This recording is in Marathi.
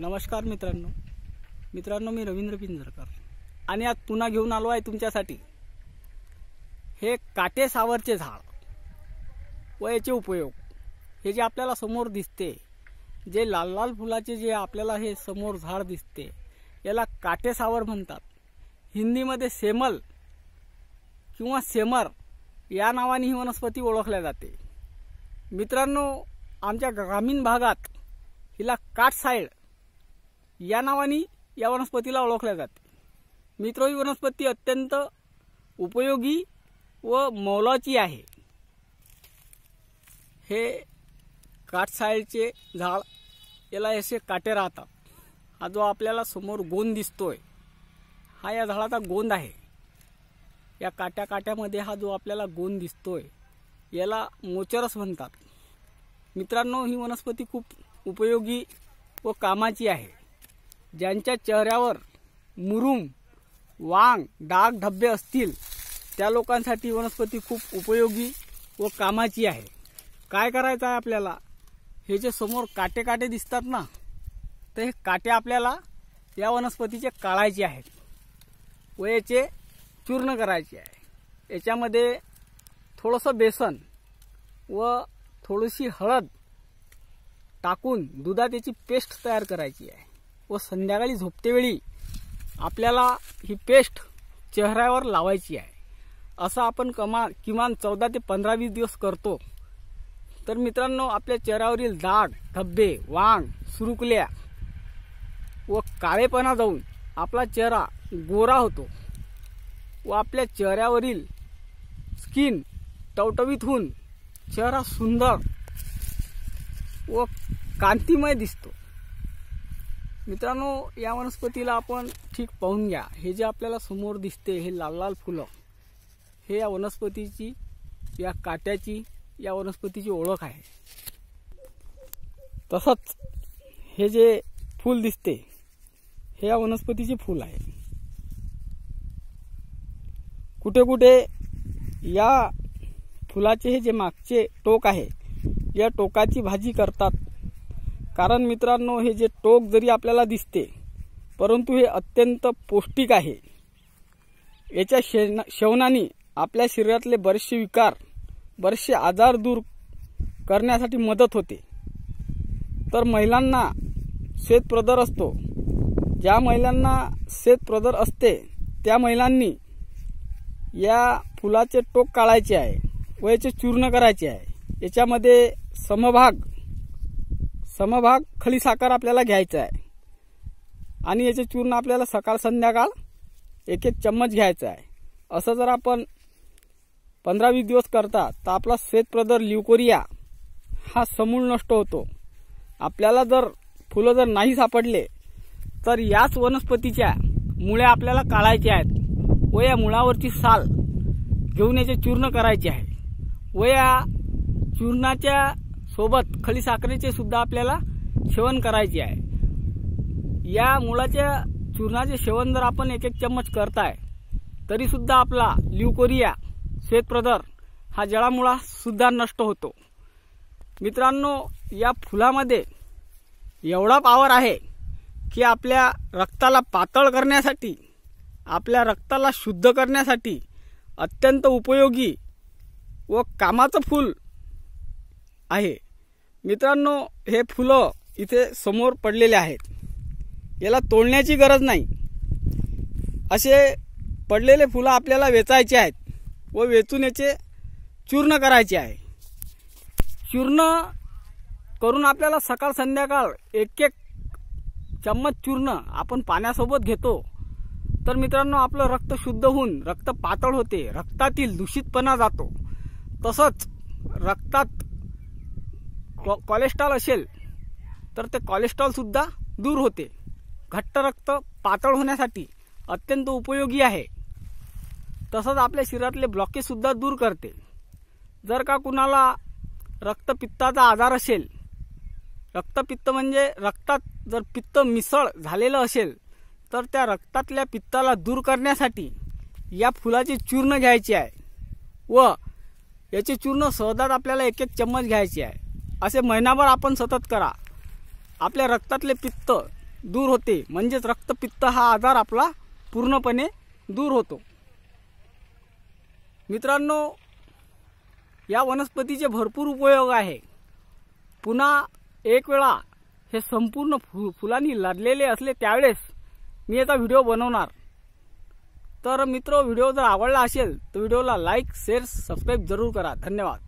नमस्कार मित्रांनो. मित्रांनो मी रवींद्र पिंजरकर. आणि आज पुन्हा घेऊन आलो आहे तुमच्यासाठी. हे काटे सावरचे झाड. व याचे उपयोग. हे जे आपल्याला समोर दिसते जे लाल लाल फुलाचे जे आपल्याला हे समोर झाड दिसते याला काटे सावर म्हणतात. हिंदीमध्ये सेमल किंवा सेमर या नावाने ही वनस्पती ओळखल्या जाते. मित्रांनो आमच्या ग्रामीण भागात हिला काटसाईड या नावाने या वनस्पतीला ओळखल्या जाते. मित्र ही वनस्पती अत्यंत उपयोगी व मौलाची आहे. हे काटसाईडचे झाड याला असे काटे राहतात. हा जो आपल्याला समोर गोंद दिसतोय हा या झाडाचा गोंद आहे. या काट्या काट्यामध्ये हा जो आपल्याला गोंद दिसतोय याला मोचरस म्हणतात. मित्रांनो ही वनस्पती खूप उपयोगी व कामाची आहे. ज्यांच्या चेहऱ्यावर मुरुम वांग डाग धब्बे असतील त्या लोकांसाठी वनस्पती खूप उपयोगी व कामाची आहे. काय करायचं आहे आपल्याला? हे जे समोर काटे काटे दिसतात ना तर हे काटे आपल्याला या वनस्पतीचे काढायचे आहेत व याचे चूर्ण करायचे आहे. याच्यामध्ये थोडंसं बेसन व थोडीशी हळद टाकून दुधात याची पेस्ट तयार करायची आहे. व संध्याकाळी झोपतेवेळी आपल्याला ही पेस्ट चेहऱ्यावर लावायची आहे. असं आपण कमा किमान चौदा ते पंधरा वीस दिवस करतो. तर मित्रांनो आपल्या चेहऱ्यावरील दाग धब्बे वांग सुरुकल्या व काळेपणा जाऊन आपला चेहरा गोरा होतो व आपल्या चेहऱ्यावरील स्किन टवटवीत होऊन चेहरा सुंदर व कांतिमय दिसतो. मित्रांनो या वनस्पतीला आपण ठीक पाहून घ्या. हे जे आपल्याला समोर दिसते हे लाल लाल फुलं हे या वनस्पतीची या काट्याची या वनस्पतीची ओळख आहे. तसंच हे जे फूल दिसते हे या वनस्पतीचे फूल आहे. कुठे कुठे या फुलाचे हे जे मागचे टोक आहे या टोकाची भाजी करतात. कारण मित्रांनो हे जे टोक जरी आपल्याला दिसते परंतु हे अत्यंत पौष्टिक आहे. याच्या शेण शेवणाने आपल्या शरीरातले बरेचसे विकार बरेचसे आजार दूर करण्यासाठी मदत होते. तर महिलांना श्वेतप्रदर असतो. ज्या महिलांना श्वेतप्रदर असते त्या महिलांनी या फुलाचे टोक काढायचे आहे व याचे चूर्ण करायचे आहे. याच्यामध्ये समभाग समभाग खली साखर आपल्याला घ्यायचा आहे. आणि याचे चूर्ण आपल्याला सकाळ संध्याकाळ एक एक चम्मच घ्यायचा आहे. असं जर आपण पंधरा वीस दिवस करता तर आपला श्वेतप्रदर ल्युकोरिया हा समूळ नष्ट होतो. आपल्याला जर फुलं जर नाही सापडले तर याच वनस्पतीच्या मुळ्या आपल्याला काढायच्या आहेत. व या मुळावरची साल घेऊन याचे चूर्ण करायचे आहे. व या चूर्णाच्या सोबत खली साखरेचे सुद्धा आपल्याला सेवन करायचे आहे. या मुळाच्या चूर्णाचे सेवन जर आपण एक एक चम्मच करताय तरी सुद्धा आपला ल्युकोरिया श्वेतप्रदर हा जळामुळा सुद्धा नष्ट होतो. मित्रांनो या फुलामध्ये एवढा पावर आहे की आपल्या रक्ताला पातळ करण्यासाठी आपल्या रक्ताला शुद्ध करण्यासाठी अत्यंत उपयोगी व कामाचं फूल आहे. मित्रांनो हे फुलं इथे समोर पडलेले आहेत. याला तोडण्याची गरज नाही. असे पडलेले फुलं आपल्याला वेचायचे आहेत व वेचून याचे चूर्ण करायचे आहे. चूर्ण करून आपल्याला सकाळ संध्याकाळ एक एक चम्मच चूर्ण आपण पाण्यासोबत घेतो. तर मित्रांनो आपलं रक्त शुद्ध होऊन रक्त पातळ होते. रक्तातील दूषितपणा जातो. तसंच रक्तात कोलेस्ट्रॉल असेल तर ते कॉलेस्ट्रॉलसुद्धा दूर होते. घट्ट रक्त पातळ होण्यासाठी अत्यंत उपयोगी आहे. तसंच आपल्या शरीरातले ब्लॉकेजसुद्धा दूर करते. जर का कुणाला रक्तपित्ताचा आजार असेल रक्तपित्त म्हणजे रक्तात जर पित्त मिसळ झालेलं असेल तर त्या रक्तातल्या पित्ताला दूर करण्यासाठी या फुलाचे चूर्ण घ्यायचे आहे. व याचे चूर्ण सहजात आपल्याला एक एक चम्मच घ्यायचे आहे. असे महिनाभर आपण सतत करा. आपल्या रक्तातले पित्त दूर होते. म्हणजेच रक्तपित्त हा आजार आपला पूर्णपणे दूर होतो. मित्रांनो या वनस्पतीचे भरपूर उपयोग आहे. पुन्हा एक वेळा हे संपूर्ण फु फुलांनी लादलेले असले त्यावेळेस मी याचा व्हिडिओ बनवणार. तर मित्र व्हिडिओ जर आवडला असेल तर व्हिडिओला लाईक शेअर सबस्क्राईब जरूर करा. धन्यवाद.